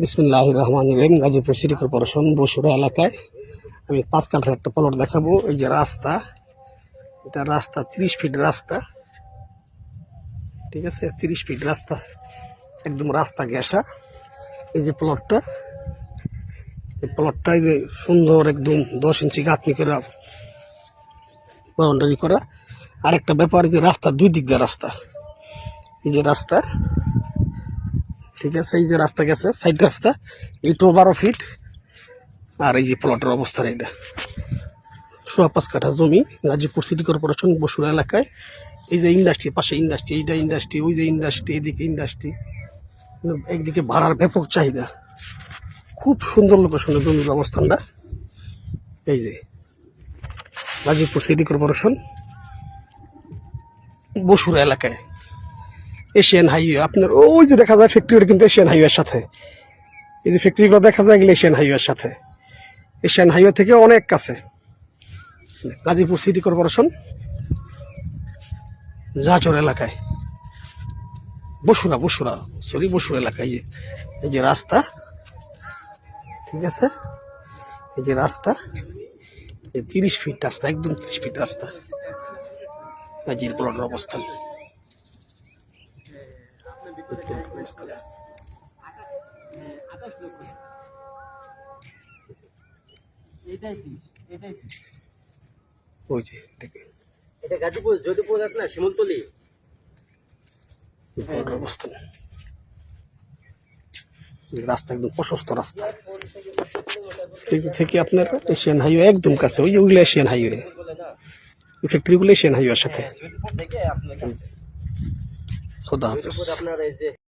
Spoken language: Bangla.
বিসমুল্লাহ রহমান রহিম। গাজীপুর সিটি কর্পোরেশন বসুরা এলাকায় আমি পাঁচ কাঠার একটা প্লট দেখাবো। এই যে রাস্তা, এটা রাস্তা, তিরিশ ফিট রাস্তা। ঠিক আছে? তিরিশ ফিট রাস্তা, একদম রাস্তা ঘেঁষা। এই যে প্লটটা এই প্লটটা এই যে সুন্দর একদম দশ ইঞ্চি গাঁথনি করে বাউন্ডারি করা। আরেকটা ব্যাপার যে রাস্তা দুই দিক দিয়ে রাস্তা। এই যে রাস্তা ঠিক আছে, এই যে রাস্তা গেছে সাইড রাস্তা এইটাও বারো ফিট আর এই যে প্লটের অবস্থা এটা। সোয়া পাঁচ কাঠা জমি, গাজীপুর সিটি কর্পোরেশন বসুরা এলাকায়। এই যে ইন্ডাস্ট্রি পাশে ইন্ডাস্ট্রি এইটা ইন্ডাস্ট্রি ওই যে ইন্ডাস্ট্রি এদিকে ইন্ডাস্ট্রি একদিকে ভাড়ার ব্যাপক চাহিদা। খুব সুন্দর লোকেশনে জমির অবস্থানটা। এই যে গাজীপুর সিটি কর্পোরেশন বসুরা এলাকায়। এশিয়ান হাইওয়ে আপনার ওই যে দেখা যায় ফ্যাক্টরিটা কিন্তু এশিয়ান হাইওয়ের সাথে। এই যে ফ্যাক্টরিগুলো দেখা যায় এগুলো এশিয়ান হাইওয়ের সাথে। এশিয়ান হাইওয়ে থেকে অনেক কাছে। গাজীপুর সিটি কর্পোরেশন জাজর এলাকায়। বসুরা বসুরা সরি বসুর এলাকায় যে এই যে রাস্তা, ঠিক আছে? এই যে রাস্তা তিরিশ ফিট রাস্তা, একদম তিরিশ ফিট রাস্তা। গাজীর প্লটের অবস্থান। ওই যে দেখে। এটা গাজীপুর যদিপুর আছে না শিমুলতলি? প্লটের রাস্তা একদম প্রশস্ত রাস্তা। থেকে আপনার এশিয়ান হাইওয়ে একদম কাছে ওই যে ওইগুলো এশিয়ান হাইওয়ে ফ্যাক্টরিগুলো এশিয়ান হাইওয়ের সাথে যদিপুর থেকে আপনার কাছে খোদা হাফেজ।